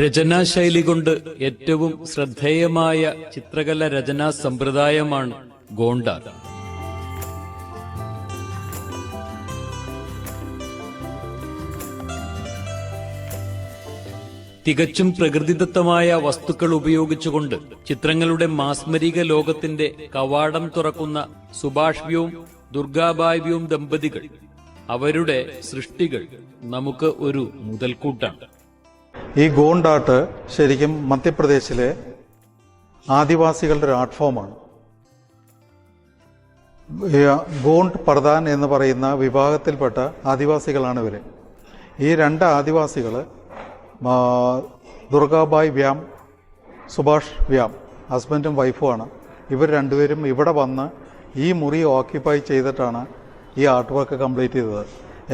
രചനാശൈലി കൊണ്ട് ഏറ്റവും ശ്രദ്ധേയമായ ചിത്രകല രചനാ സമ്പ്രദായമാണ് ഗോണ്ട. തികച്ചും പ്രകൃതിദത്തമായ വസ്തുക്കൾ ഉപയോഗിച്ചുകൊണ്ട് ചിത്രങ്ങളുടെ മാസ്മരിക ലോകത്തിന്റെ കവാടം തുറക്കുന്ന സുഭാഷ്വ്യവും ദുർഗാബായ്വ്യവും ദമ്പതികൾ അവരുടെ സൃഷ്ടികൾ നമുക്ക് ഒരു മുതൽക്കൂട്ടാണ്. ഈ ഗോണ്ടാട്ട് ശരിക്കും മധ്യപ്രദേശിലെ ആദിവാസികളുടെ ഒരു ആർട്ട് ഫോമാണ് ഗോണ്ട് പ്രധാൻ എന്ന് പറയുന്ന വിഭാഗത്തിൽപ്പെട്ട ആദിവാസികളാണ് ഇവർ ഈ രണ്ട് ആദിവാസികൾ ദുർഗാബായ് വ്യാം സുഭാഷ് വ്യാം ഹസ്ബൻഡും വൈഫുമാണ് ഇവർ രണ്ടുപേരും ഇവിടെ വന്ന് ഈ മുറി ഓക്യുപ്പൈ ചെയ്തിട്ടാണ് ഈ ആർട്ട് വർക്ക് കംപ്ലീറ്റ് ചെയ്തത്.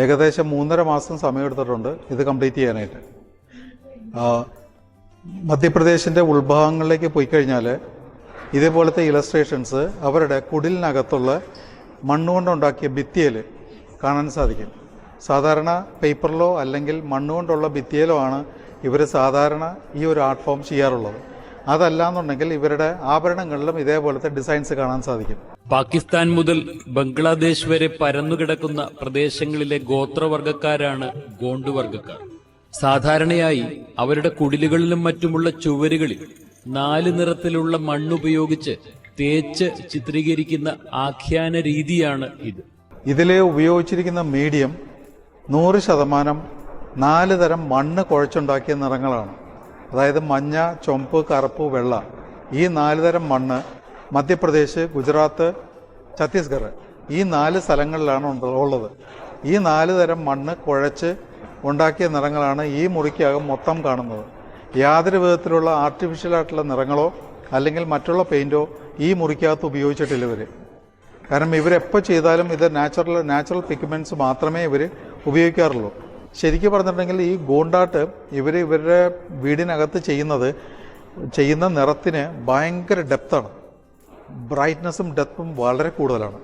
ഏകദേശം മൂന്നര മാസം സമയമെടുത്തിട്ടുണ്ട് ഇത് കംപ്ലീറ്റ് ചെയ്യാനായിട്ട്. മധ്യപ്രദേശിന്റെ ഉൾഭാഗങ്ങളിലേക്ക് പോയി കഴിഞ്ഞാൽ ഇതേപോലത്തെ ഇലസ്ട്രേഷൻസ് അവരുടെ കുടിലിനകത്തുള്ള മണ്ണുകൊണ്ടുണ്ടാക്കിയ ഭിത്തിയിൽ കാണാൻ സാധിക്കും. സാധാരണ പേപ്പറിലോ അല്ലെങ്കിൽ മണ്ണുകൊണ്ടുള്ള ഭിത്തിയിലോ ആണ് ഇവർ സാധാരണ ഈ ഒരു ആർട്ട് ഫോം ചെയ്യാറുള്ളത്. അതല്ല എന്നുണ്ടെങ്കിൽ ഇവരുടെ ആഭരണങ്ങളിലും ഇതേപോലത്തെ ഡിസൈൻസ് കാണാൻ സാധിക്കും. പാകിസ്ഥാൻ മുതൽ ബംഗ്ലാദേശ് വരെ പരന്നുകിടക്കുന്ന പ്രദേശങ്ങളിലെ ഗോത്രവർഗക്കാരാണ് ഗോണ്ടുവർഗക്കാർ സാധാരണയായി അവരുടെ കുടിലുകളിലും മറ്റുമുള്ള ചുവരുകളിൽ നാല് നിറത്തിലുള്ള മണ്ണുപയോഗിച്ച് തേച്ച് ചിത്രീകരിക്കുന്ന ആഖ്യാന രീതിയാണ് ഇത്. ഇതിൽ ഉപയോഗിച്ചിരിക്കുന്ന മീഡിയം നൂറ് ശതമാനം നാല് തരം മണ്ണ് കുഴച്ചുണ്ടാക്കിയ നിറങ്ങളാണ്. അതായത് മഞ്ഞ ചുമപ്പ് കറുപ്പ് വെള്ള. ഈ നാല് തരം മണ്ണ് മധ്യപ്രദേശ് ഗുജറാത്ത് ഛത്തീസ്ഗഡ് ഈ നാല് സ്ഥലങ്ങളിലാണ് ഉള്ളത്. ഈ നാല് തരം മണ്ണ് കുഴച്ച് ഉണ്ടാക്കിയ നിറങ്ങളാണ് ഈ മുറിക്കകം മൊത്തം കാണുന്നത്. യാതൊരു വിധത്തിലുള്ള ആർട്ടിഫിഷ്യലായിട്ടുള്ള നിറങ്ങളോ അല്ലെങ്കിൽ മറ്റുള്ള പെയിന്റോ ഈ മുറിക്കകത്ത് ഉപയോഗിച്ചിട്ടില്ല ഇവർ കാരണം ഇവരെപ്പോൾ ചെയ്താലും ഇത് നാച്ചുറൽ നാച്ചുറൽ പിഗ്മെന്റ്സ് മാത്രമേ ഇവർ ഉപയോഗിക്കാറുള്ളൂ. ശരിക്കും പറഞ്ഞിട്ടുണ്ടെങ്കിൽ ഈ ഗോണ്ടാട്ട് ഇവർ ഇവരുടെ വീടിനകത്ത് ചെയ്യുന്നത് ചെയ്യുന്ന നിറത്തിന് ഭയങ്കര ഡെപ്താണ് ബ്രൈറ്റ്നസ്സും ഡെപ്തും വളരെ കൂടുതലാണ്.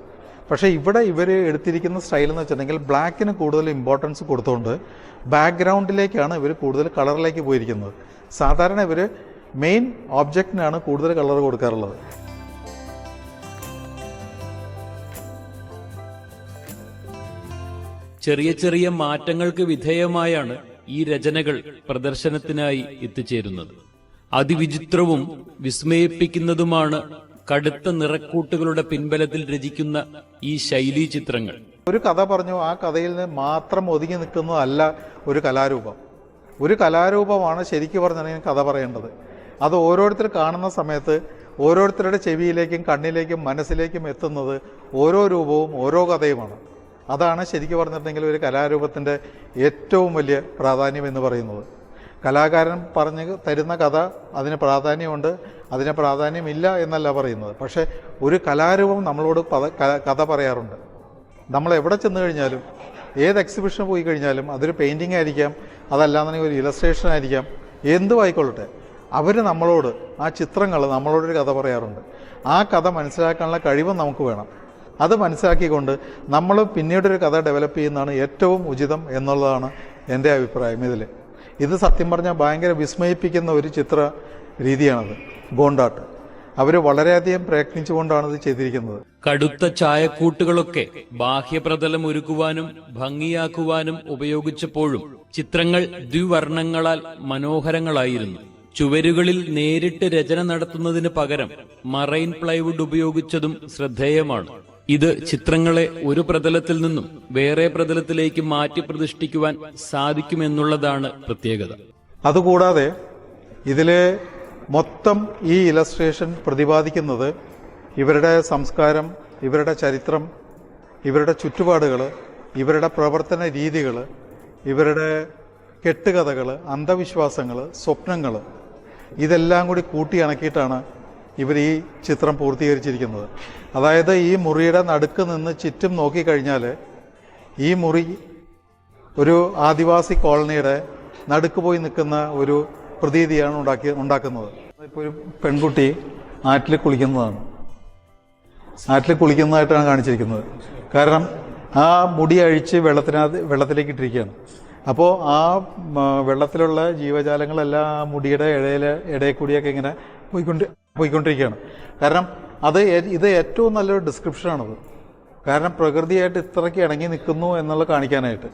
പക്ഷേ ഇവിടെ ഇവർ എടുത്തിരിക്കുന്ന സ്റ്റൈൽ എന്ന് വെച്ചിട്ടുണ്ടെങ്കിൽ ബ്ലാക്കിന് കൂടുതൽ ഇമ്പോർട്ടൻസ് കൊടുത്തുകൊണ്ട് ബാക്ക്ഗ്രൗണ്ടിലേക്കാണ് ഇവർ കൂടുതൽ കളറിലേക്ക് പോയിരിക്കുന്നത്. സാധാരണ ഇവർ മെയിൻ ഓബ്ജക്റ്റിനാണ് കൂടുതൽ കളർ കൊടുക്കാറുള്ളത്. ചെറിയ ചെറിയ മാറ്റങ്ങൾക്ക് വിധേയമായാണ് ഈ രചനകൾ പ്രദർശനത്തിനായി എത്തിച്ചേരുന്നത്. അതിവിചിത്രവും വിസ്മയിപ്പിക്കുന്നതുമാണ് കടുത്ത നിറക്കൂട്ടുകളുടെ പിൻബലത്തിൽ രചിക്കുന്ന ഈ ശൈലി ചിത്രങ്ങൾ. ഒരു കഥ പറഞ്ഞു ആ കഥയിൽ നിന്ന് മാത്രം ഒതുങ്ങി നിൽക്കുന്നതല്ല ഒരു കലാരൂപം. ഒരു കലാരൂപമാണ് ശരിക്കും പറഞ്ഞിട്ടുണ്ടെങ്കിൽ കഥ പറയേണ്ടത്. അത് ഓരോരുത്തർ കാണുന്ന സമയത്ത് ഓരോരുത്തരുടെ ചെവിയിലേക്കും കണ്ണിലേക്കും മനസ്സിലേക്കും എത്തുന്നത് ഓരോ രൂപവും ഓരോ കഥയുമാണ്. അതാണ് ശരിക്കും പറഞ്ഞിട്ടുണ്ടെങ്കിൽ ഒരു കലാരൂപത്തിന്റെ ഏറ്റവും വലിയ പ്രാധാന്യം എന്ന് പറയുന്നത്. കലാകാരൻ പറഞ്ഞ് തരുന്ന കഥ അതിന് പ്രാധാന്യമുണ്ട്. അതിന് പ്രാധാന്യമില്ല എന്നല്ല പറയുന്നത്. പക്ഷേ ഒരു കലാരൂപം നമ്മളോട് കഥ പറയാറുണ്ട്. നമ്മൾ എവിടെ ചെന്ന് കഴിഞ്ഞാലും ഏത് എക്സിബിഷൻ പോയി കഴിഞ്ഞാലും അതൊരു പെയിന്റിംഗ് ആയിരിക്കാം അതല്ലാന്നുണ്ടെങ്കിൽ ഒരു ഇലസ്ട്രേഷൻ ആയിരിക്കാം എന്തും ആയിക്കൊള്ളട്ടെ. അവർ നമ്മളോട് ആ ചിത്രങ്ങൾ നമ്മളോടൊരു കഥ പറയാറുണ്ട്. ആ കഥ മനസ്സിലാക്കാനുള്ള കഴിവും നമുക്ക് വേണം. അത് മനസ്സിലാക്കിക്കൊണ്ട് നമ്മൾ പിന്നീടൊരു കഥ ഡെവലപ്പ് ചെയ്യുന്നതാണ് ഏറ്റവും ഉചിതം എന്നുള്ളതാണ് എന്റെ അഭിപ്രായം ഇതിൽ ഇത് സത്യം പറഞ്ഞാൽ ഭയങ്കര വിസ്മയിപ്പിക്കുന്ന ഒരു ചിത്ര രീതിയാണത്. ഗോണ്ടാട്ട് അവർ വളരെയധികം പ്രയത്നിച്ചുകൊണ്ടാണ് ഇത് ചെയ്തിരിക്കുന്നത്. കടുത്ത ചായക്കൂട്ടുകളൊക്കെ ബാഹ്യപ്രതലം ഒരുക്കുവാനും ഭംഗിയാക്കുവാനും ഉപയോഗിച്ചപ്പോഴും ചിത്രങ്ങൾ ദ്വിവർണങ്ങളാൽ മനോഹരങ്ങളായിരുന്നു. ചുവരുകളിൽ നേരിട്ട് രചന നടത്തുന്നതിന് പകരം മറൈൻ പ്ലൈവുഡ് ഉപയോഗിച്ചതും ശ്രദ്ധേയമാണ്. ഇത് ചിത്രങ്ങളെ ഒരു പ്രതലത്തിൽ നിന്നും വേറെ പ്രതലത്തിലേക്ക് മാറ്റി പ്രതിഷ്ഠിക്കുവാൻ സാധിക്കുമെന്നുള്ളതാണ് പ്രത്യേകത. അതുകൂടാതെ ഇതിലെ മൊത്തം ഈ ഇലസ്ട്രേഷൻ പ്രതിപാദിക്കുന്നത് ഇവരുടെ സംസ്കാരം ഇവരുടെ ചരിത്രം ഇവരുടെ ചുറ്റുപാടുകൾ ഇവരുടെ പ്രവർത്തന രീതികൾ ഇവരുടെ കെട്ടുകഥകൾ അന്ധവിശ്വാസങ്ങൾ സ്വപ്നങ്ങൾ ഇതെല്ലാം കൂടി കൂട്ടിയിണക്കിയിട്ടാണ് ഇവർ ഈ ചിത്രം പൂർത്തീകരിച്ചിരിക്കുന്നത്. അതായത് ഈ മുറിയുടെ നടുക്ക് നിന്ന് ചുറ്റും നോക്കിക്കഴിഞ്ഞാൽ ഈ മുറി ഒരു ആദിവാസി കോളനിയുടെ നടുക്ക് പോയി നിൽക്കുന്ന ഒരു പ്രതീതിയാണ് ഉണ്ടാക്കി ഉണ്ടാക്കുന്നത്. ഇപ്പോൾ ഒരു പെൺകുട്ടി ആറ്റിൽ കുളിക്കുന്നതാണ്. ആറ്റിൽ കുളിക്കുന്നതായിട്ടാണ് കാണിച്ചിരിക്കുന്നത്. കാരണം ആ മുടി അഴിച്ച് വെള്ളത്തിനകത്ത് വെള്ളത്തിലേക്ക് ഇട്ടിരിക്കുകയാണ്. അപ്പോൾ ആ വെള്ളത്തിലുള്ള ജീവജാലങ്ങളെല്ലാം ആ മുടിയുടെ ഇടയിൽ ഇടയിൽ കൂടിയൊക്കെ ഇങ്ങനെ പോയിക്കൊണ്ട് പോയിക്കൊണ്ടിരിക്കുകയാണ്. കാരണം അത് ഇത് ഏറ്റവും നല്ലൊരു ഡിസ്ക്രിപ്ഷനാണത് കാരണം പ്രകൃതിയായിട്ട് ഇത്രയ്ക്ക് ഇണങ്ങി നിൽക്കുന്നു എന്നുള്ള കാണിക്കാനായിട്ട്.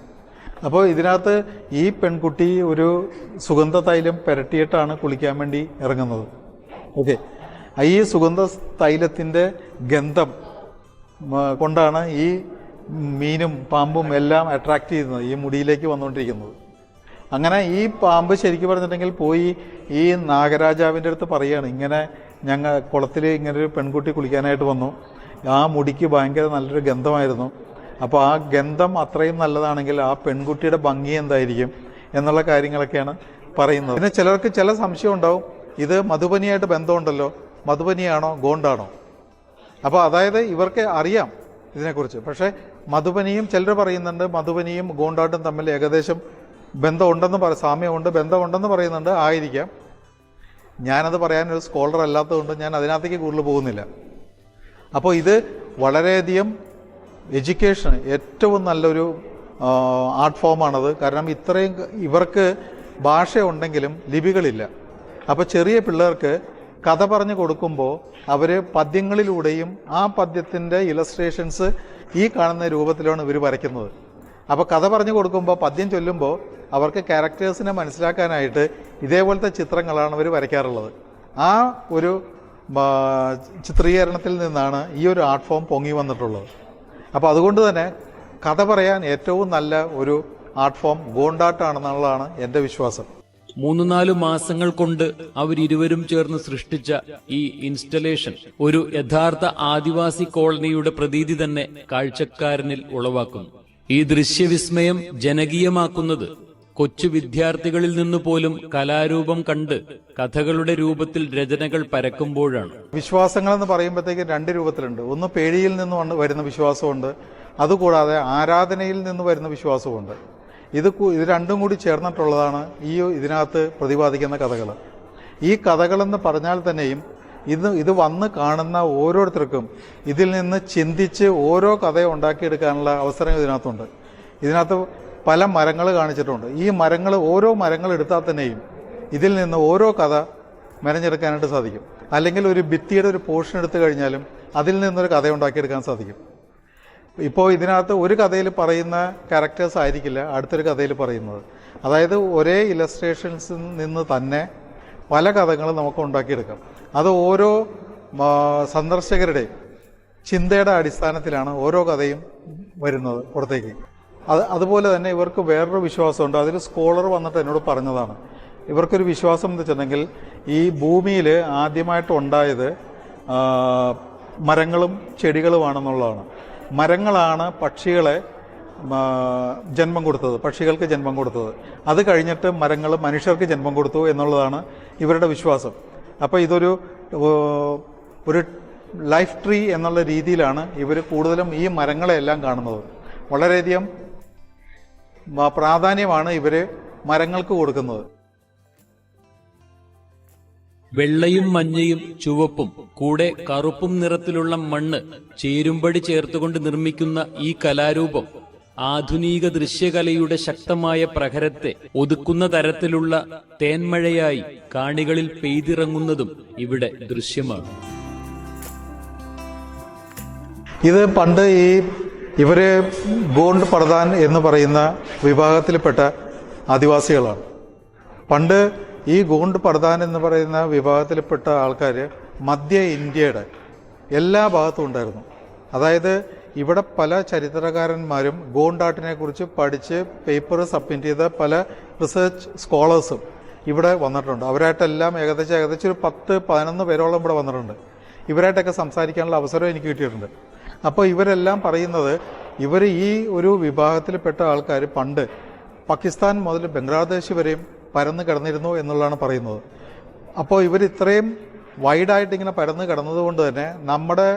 അപ്പോൾ ഇതിനകത്ത് ഈ പെൺകുട്ടി ഒരു സുഗന്ധ തൈലം പുരട്ടിയിട്ടാണ് കുളിക്കാൻ വേണ്ടി ഇറങ്ങുന്നത്. ഓക്കെ. ഈ സുഗന്ധ തൈലത്തിന്റെ ഗന്ധം കൊണ്ടാണ് ഈ മീനും പാമ്പും എല്ലാം അട്രാക്ട് ചെയ്യുന്നത് ഈ മുടിയിലേക്ക് വന്നുകൊണ്ടിരിക്കുന്നത്. അങ്ങനെ ഈ പാമ്പ് ശരിക്കും പറഞ്ഞിട്ടുണ്ടെങ്കിൽ പോയി ഈ നാഗരാജാവിന്റെ അടുത്ത് പറയുകയാണ് ഇങ്ങനെ ഞങ്ങൾ കുളത്തിൽ ഇങ്ങനൊരു പെൺകുട്ടി കുളിക്കാനായിട്ട് വന്നു. ആ മുടിക്ക് ഭയങ്കര നല്ലൊരു ഗന്ധമായിരുന്നു. അപ്പോൾ ആ ഗന്ധം അത്രയും നല്ലതാണെങ്കിൽ ആ പെൺകുട്ടിയുടെ ഭംഗി എന്തായിരിക്കും എന്നുള്ള കാര്യങ്ങളൊക്കെയാണ് പറയുന്നത്. പിന്നെ ചിലർക്ക് ചില സംശയം ഉണ്ടാവും. ഇത് മധുബനിയായിട്ട് ബന്ധമുണ്ടല്ലോ. മധുബനിയാണോ ഗോണ്ടാണോ? അപ്പോൾ അതായത് ഇവർക്ക് അറിയാം ഇതിനെക്കുറിച്ച്. പക്ഷേ മധുബനിയും ചിലർ പറയുന്നുണ്ട് മധുബനിയും ഗോണ്ടാട്ടും തമ്മിൽ ഏകദേശം ബന്ധമുണ്ടെന്ന് പറ സാമ്യമുണ്ട് ബന്ധമുണ്ടെന്ന് പറയുന്നുണ്ട് ആയിരിക്കാം. ഞാനത് പറയാനൊരു സ്കോളർ അല്ലാത്തതുകൊണ്ട് ഞാൻ അതിനകത്തേക്ക് കൂടുതൽ പോകുന്നില്ല. അപ്പോൾ ഇത് വളരെയധികം എഡ്യൂക്കേഷൻ ഏറ്റവും നല്ലൊരു ആർട്ട് ഫോമാണത് കാരണം ഇത്രയും ഇവർക്ക് ഭാഷ ഉണ്ടെങ്കിലും ലിപികളില്ല. അപ്പോൾ ചെറിയ പിള്ളേർക്ക് കഥ പറഞ്ഞു കൊടുക്കുമ്പോൾ അവർ പദ്യങ്ങളിലൂടെയും ആ പദ്യത്തിന്റെ ഇലസ്ട്രേഷൻസ് ഈ കാണുന്ന രൂപത്തിലാണ് ഇവർ വരയ്ക്കുന്നത്. അപ്പോൾ കഥ പറഞ്ഞു കൊടുക്കുമ്പോൾ പദ്യം ചൊല്ലുമ്പോൾ അവർക്ക് ക്യാരക്ടേഴ്സിനെ മനസ്സിലാക്കാനായിട്ട് ഇതേപോലത്തെ ചിത്രങ്ങളാണ് അവർ വരയ്ക്കാറുള്ളത്. ആ ഒരു ചിത്രീകരണത്തിൽ നിന്നാണ് ഈ ഒരു ആർട്ട് ഫോം പൊങ്ങി വന്നിട്ടുള്ളത്. അപ്പോൾ അതുകൊണ്ട് തന്നെ കഥ പറയാൻ ഏറ്റവും നല്ല ഒരു ആർട്ട് ഫോം ഗോണ്ടാട്ടാണെന്നുള്ളതാണ് എന്റെ വിശ്വാസം. മൂന്ന് നാല് മാസങ്ങൾ കൊണ്ട് അവരിരുവരും ചേർന്ന് സൃഷ്ടിച്ച ഈ ഇൻസ്റ്റലേഷൻ ഒരു യഥാർത്ഥ ആദിവാസി കോളനിയുടെ പ്രതീതി തന്നെ കാഴ്ചക്കാരനിൽ ഉളവാക്കുന്നു. ഈ ദൃശ്യവിസ്മയം ജനകീയമാക്കുന്നത് കൊച്ചു വിദ്യാർത്ഥികളിൽ നിന്ന് പോലും കലാരൂപം കണ്ട് കഥകളുടെ രൂപത്തിൽ രചനകൾ പരക്കുമ്പോഴാണ്. വിശ്വാസങ്ങൾ എന്ന് പറയുമ്പോഴത്തേക്ക് രണ്ട് രൂപത്തിലുണ്ട്. ഒന്ന് പേടിയിൽ നിന്ന് വരുന്ന വിശ്വാസമുണ്ട്. അതുകൂടാതെ ആരാധനയിൽ നിന്ന് വരുന്ന വിശ്വാസമുണ്ട്. ഇത് ഇത് രണ്ടും കൂടി ചേർന്നിട്ടുള്ളതാണ് ഈ ഇതിനകത്ത് പ്രതിപാദിക്കുന്ന കഥകൾ ഈ കഥകളെന്ന് പറഞ്ഞാൽ തന്നെയും ഇത് ഇത് വന്ന് കാണുന്ന ഓരോരുത്തർക്കും ഇതിൽ നിന്ന് ചിന്തിച്ച് ഓരോ കഥ ഉണ്ടാക്കിയെടുക്കാനുള്ള അവസരം ഇതിനകത്തുണ്ട്. ഇതിനകത്ത് പല മരങ്ങൾ കാണിച്ചിട്ടുണ്ട്. ഈ മരങ്ങൾ ഓരോ മരങ്ങൾ എടുത്താൽ തന്നെയും ഇതിൽ നിന്ന് ഓരോ കഥ മെനഞ്ഞെടുക്കാനായിട്ട് സാധിക്കും. അല്ലെങ്കിൽ ഒരു ഭിത്തിയുടെ ഒരു പോർഷൻ എടുത്തു കഴിഞ്ഞാലും അതിൽ നിന്നൊരു കഥ ഉണ്ടാക്കിയെടുക്കാൻ സാധിക്കും. ഇപ്പോൾ ഇതിനകത്ത് ഒരു കഥയിൽ പറയുന്ന ക്യാരക്ടേഴ്സ് ആയിരിക്കില്ല അടുത്തൊരു കഥയിൽ പറയുന്നത്. അതായത് ഒരേ ഇലസ്ട്രേഷൻസിൽ നിന്ന് തന്നെ പല കഥകളും നമുക്ക് ഉണ്ടാക്കിയെടുക്കാം. അത് ഓരോ സന്ദർശകരുടെ സന്ദർശകരുടെയും ചിന്തയുടെ അടിസ്ഥാനത്തിലാണ് ഓരോ കഥയും വരുന്നത് പുറത്തേക്ക്. അത് അതുപോലെ തന്നെ ഇവർക്ക് വേറൊരു വിശ്വാസമുണ്ട്. അതിൽ സ്കോളർ വന്നിട്ട് എന്നോട് പറഞ്ഞതാണ്. ഇവർക്കൊരു വിശ്വാസം എന്ന് വെച്ചിട്ടുണ്ടെങ്കിൽ ഈ ഭൂമിയിൽ ആദ്യമായിട്ട് ഉണ്ടായത് മരങ്ങളും ചെടികളുമാണെന്നുള്ളതാണ്. മരങ്ങളാണ് പക്ഷികളെ ജന്മം കൊടുത്തത്. പക്ഷികൾക്ക് ജന്മം കൊടുത്തത്. അത് കഴിഞ്ഞിട്ട് മരങ്ങൾ മനുഷ്യർക്ക് ജന്മം കൊടുത്തു എന്നുള്ളതാണ് ഇവരുടെ വിശ്വാസം. അപ്പോൾ ഇതൊരു ഒരു ലൈഫ് ട്രീ എന്നുള്ള രീതിയിലാണ് ഇവർ കൂടുതലും ഈ മരങ്ങളെല്ലാം കാണുന്നത്. വളരെയധികം പ്രാധാന്യമാണ് ഇവർ മരങ്ങൾക്ക് കൊടുക്കുന്നത്. വെള്ളയും മഞ്ഞയും ചുവപ്പും കൂടെ കറുപ്പും നിറത്തിലുള്ള മണ്ണ് ചേരുമ്പടി ചേർത്തുകൊണ്ട് നിർമ്മിക്കുന്ന ഈ കലാരൂപം ആധുനിക ദൃശ്യകലയുടെ ശക്തമായ പ്രഹരത്തെ ഒതുക്കുന്ന തരത്തിലുള്ള തേന്മഴയായി കാണികളിൽ പെയ്തിറങ്ങുന്നതും ഇവിടെ ദൃശ്യമാണ്. ഇത് പണ്ട് ഈ ഇവർ ഗോണ്ട് പർദാൻ എന്ന് പറയുന്ന വിഭാഗത്തിൽപ്പെട്ട ആദിവാസികളാണ്. പണ്ട് ഈ ഗോണ്ട് പർദാൻ എന്ന് പറയുന്ന വിഭാഗത്തിൽപ്പെട്ട ആൾക്കാർ മധ്യ ഇന്ത്യയുടെ എല്ലാ ഭാഗത്തും ഉണ്ടായിരുന്നു. അതായത് ഇവിടെ പല ചരിത്രകാരന്മാരും ഗോണ്ടാട്ടിനെ കുറിച്ച് പഠിച്ച് പേപ്പർ സബ്മിറ്റ് ചെയ്ത പല റിസർച്ച് സ്കോളേഴ്സും ഇവിടെ വന്നിട്ടുണ്ട്. അവരായിട്ടെല്ലാം ഏകദേശം ഏകദേശം ഒരു പത്ത് പതിനൊന്ന് പേരോളം ഇവിടെ വന്നിട്ടുണ്ട്. ഇവരായിട്ടൊക്കെ സംസാരിക്കാനുള്ള അവസരം എനിക്ക് കിട്ടിയിട്ടുണ്ട്. അപ്പോൾ ഇവരെല്ലാം പറയുന്നത് ഇവർ ഈ ഒരു വിഭാഗത്തിൽപ്പെട്ട ആൾക്കാർ പണ്ട് പാകിസ്ഥാൻ മുതൽ ബംഗ്ലാദേശ് വരെയും പരന്ന് കിടന്നിരുന്നു എന്നുള്ളതാണ് പറയുന്നത്. അപ്പോൾ ഇവർ ഇത്രയും വൈഡായിട്ട് ഇങ്ങനെ പരന്ന് കിടന്നതുകൊണ്ട് തന്നെ നമ്മുടെ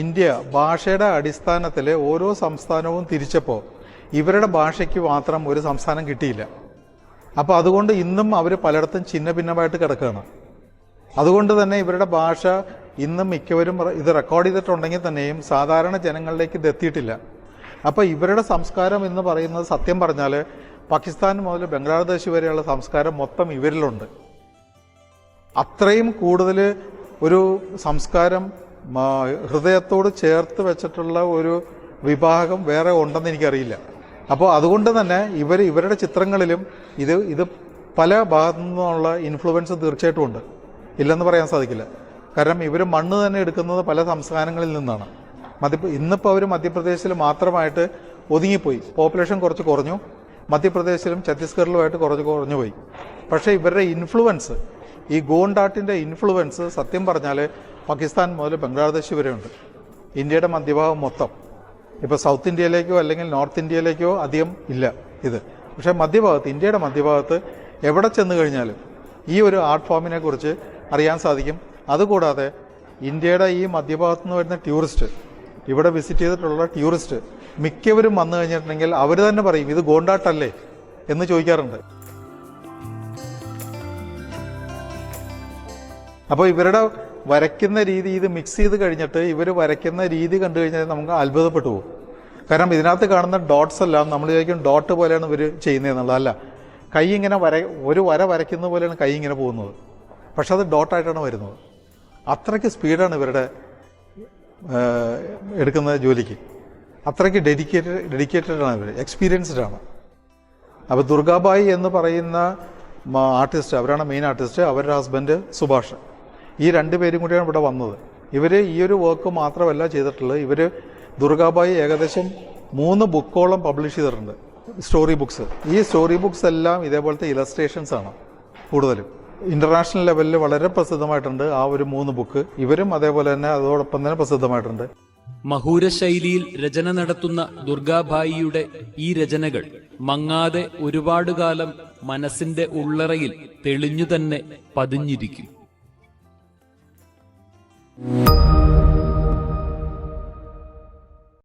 ഇന്ത്യ ഭാഷയുടെ അടിസ്ഥാനത്തിൽ ഓരോ സംസ്ഥാനവും തിരിച്ചപ്പോൾ ഇവരുടെ ഭാഷയ്ക്ക് മാത്രം ഒരു സംസ്ഥാനം കിട്ടിയില്ല. അപ്പോൾ അതുകൊണ്ട് ഇന്നും അവർ പലയിടത്തും ഛിന്ന ഭിന്നമായിട്ട് കിടക്കുകയാണ്. അതുകൊണ്ട് തന്നെ ഇവരുടെ ഭാഷ ഇന്നും മിക്കവരും ഇത് റെക്കോർഡ് ചെയ്തിട്ടുണ്ടെങ്കിൽ തന്നെയും സാധാരണ ജനങ്ങളിലേക്ക് ഇത് എത്തിയിട്ടില്ല. അപ്പോൾ ഇവരുടെ സംസ്കാരം എന്ന് പറയുന്നത് സത്യം പറഞ്ഞാൽ പാകിസ്ഥാൻ മുതൽ ബംഗ്ലാദേശ് വരെയുള്ള സംസ്കാരം മൊത്തം ഇവരിലുണ്ട്. അത്രയും കൂടുതൽ ഒരു സംസ്കാരം ഹൃദയത്തോട് ചേർത്ത് വെച്ചിട്ടുള്ള ഒരു വിഭാഗം വേറെ ഉണ്ടെന്ന് എനിക്കറിയില്ല. അപ്പോൾ അതുകൊണ്ട് തന്നെ ഇവർ ഇവരുടെ ചിത്രങ്ങളിലും ഇത് ഇത് പല ഭാഗത്തു നിന്നുള്ള ഇൻഫ്ലുവൻസ് തീർച്ചയായിട്ടും ഉണ്ട്. ഇല്ലെന്ന് പറയാൻ സാധിക്കില്ല. കാരണം ഇവർ മണ്ണ് തന്നെ എടുക്കുന്നത് പല സംസ്ഥാനങ്ങളിൽ നിന്നാണ്. മധ്യ ഇന്നിപ്പോൾ അവർ മധ്യപ്രദേശിൽ മാത്രമായിട്ട് ഒതുങ്ങിപ്പോയി. പോപ്പുലേഷൻ കുറച്ച് കുറഞ്ഞു. മധ്യപ്രദേശിലും ഛത്തീസ്ഗഡിലുമായിട്ട് കുറച്ച് കുറഞ്ഞു പോയി പക്ഷേ ഇവരുടെ ഇൻഫ്ലുവൻസ് ഈ ഗോണ്ടാട്ടിന്റെ ഇൻഫ്ലുവൻസ് സത്യം പറഞ്ഞാൽ പാകിസ്ഥാൻ മുതൽ ബംഗ്ലാദേശ് വരെയുണ്ട്. ഇന്ത്യയുടെ മധ്യഭാഗം മൊത്തം. ഇപ്പോൾ സൗത്ത് ഇന്ത്യയിലേക്കോ അല്ലെങ്കിൽ നോർത്ത് ഇന്ത്യയിലേക്കോ അധികം ഇല്ല ഇത്. പക്ഷേ മധ്യഭാഗത്ത് ഇന്ത്യയുടെ മധ്യഭാഗത്ത് എവിടെ ചെന്ന് കഴിഞ്ഞാലും ഈ ഒരു ആർട്ട് ഫോമിനെ കുറിച്ച് അറിയാൻ സാധിക്കും. അതുകൂടാതെ ഇന്ത്യയുടെ ഈ മധ്യഭാഗത്ത് നിന്ന് വരുന്ന ടൂറിസ്റ്റ് ഇവിടെ വിസിറ്റ് ചെയ്തിട്ടുള്ള ടൂറിസ്റ്റ് മിക്കവരും വന്നു കഴിഞ്ഞിട്ടുണ്ടെങ്കിൽ അവർ തന്നെ പറയും ഇത് ഗോണ്ടാട്ടല്ലേ? എന്ന് ചോദിക്കാറുണ്ട്. അപ്പോൾ ഇവരുടെ വരയ്ക്കുന്ന രീതി ഇത് മിക്സ് ചെയ്ത് കഴിഞ്ഞിട്ട് ഇവർ വരയ്ക്കുന്ന രീതി കണ്ടു കഴിഞ്ഞാൽ നമുക്ക് അത്ഭുതപ്പെട്ടു പോകും. കാരണം ഇതിനകത്ത് കാണുന്ന ഡോട്ട്സ് എല്ലാം നമ്മൾ വിചാരിക്കും ഡോട്ട് പോലെയാണ് ഇവർ അല്ല കൈ ഇങ്ങനെ വര ഒരു വര വരയ്ക്കുന്ന പോലെയാണ് കൈ ഇങ്ങനെ പോകുന്നത്. പക്ഷെ അത് ഡോട്ടായിട്ടാണ് വരുന്നത്. അത്രയ്ക്ക് സ്പീഡാണ് ഇവരുടെ എടുക്കുന്ന ജോലിക്ക്. അത്രയ്ക്ക് ഡെഡിക്കേറ്റഡ് ഡെഡിക്കേറ്റഡ് ആണ് ഇവർ എക്സ്പീരിയൻസ്ഡ് ആണ്. അപ്പോൾ ദുർഗാബായി എന്ന് പറയുന്ന ആർട്ടിസ്റ്റ് അവരാണ് മെയിൻ ആർട്ടിസ്റ്റ് അവരുടെ ഹസ്ബൻഡ് സുഭാഷ്. ഈ രണ്ട് പേരും കൂടിയാണ് ഇവിടെ വന്നത്. ഇവർ ഈ ഒരു വർക്ക് മാത്രമല്ല ചെയ്തിട്ടുള്ളത്. ഇവർ ദുർഗാബായി ഏകദേശം മൂന്ന് ബുക്കോളം പബ്ലിഷ് ചെയ്തിട്ടുണ്ട്. സ്റ്റോറി ബുക്സ് ഈ സ്റ്റോറി ബുക്സ് എല്ലാം ഇതേപോലത്തെ ഇലസ്ട്രേഷൻസ് ആണ് കൂടുതലും. ഇന്റർനാഷണൽ ലെവലിൽ വളരെ പ്രസിദ്ധമായിട്ടുണ്ട് ആ ഒരു മൂന്ന് ബുക്ക് ഇവരും അതേപോലെ തന്നെ അതോടൊപ്പം തന്നെ പ്രസിദ്ധമായിട്ടുണ്ട്. മഹൂര ശൈലിയിൽ രചന നടത്തുന്ന ദുർഗാഭായിയുടെ ഈ രചനകൾ മങ്ങാതെ ഒരുപാട് കാലം മനസ്സിന്റെ ഉള്ളറയിൽ തെളിഞ്ഞു തന്നെ പതിഞ്ഞിരിക്കും.